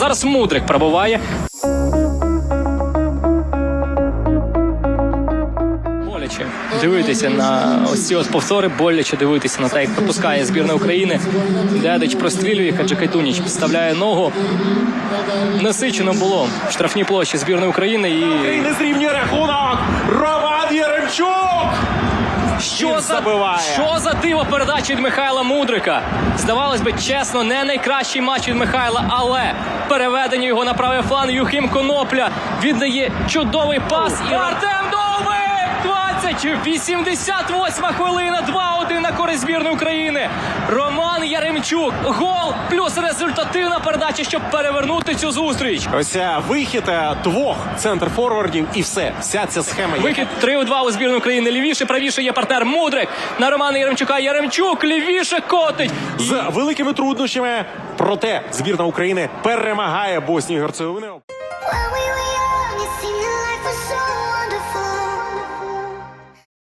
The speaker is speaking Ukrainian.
Зараз Мудрик пробуває. Боляче дивитися на ось ці от повтори, боляче дивитися на те, як пропускає збірна України. Дедич прострілює, Хаджикайтуніч підставляє ногу. Насичено було в штрафній площі збірної України і Не зрівнює рахунок. Роман Яремчук. Що Він за, забиває. що за диво передача від Михайла Мудрика? Здавалось би, чесно, не найкращий матч від Михайла, але переведення його на правий фланг Юхим Конопля віддає чудовий пас і Артем Довбик! 20, 88 хвилина, 2-1 на користь збірної України. Роман Яремчук. Гол плюс результативна передача, щоб перевернути цю зустріч. Ось е, вихід е, двох центр форвардів і все. Вся ця схема є. Вихід 3 у 2 у збірну України. Лівіше, правіше є партнер Мудрик. На Романа Яремчука Яремчук лівіше котить. з великими труднощами. Проте збірна України перемагає Боснію Герцеговину.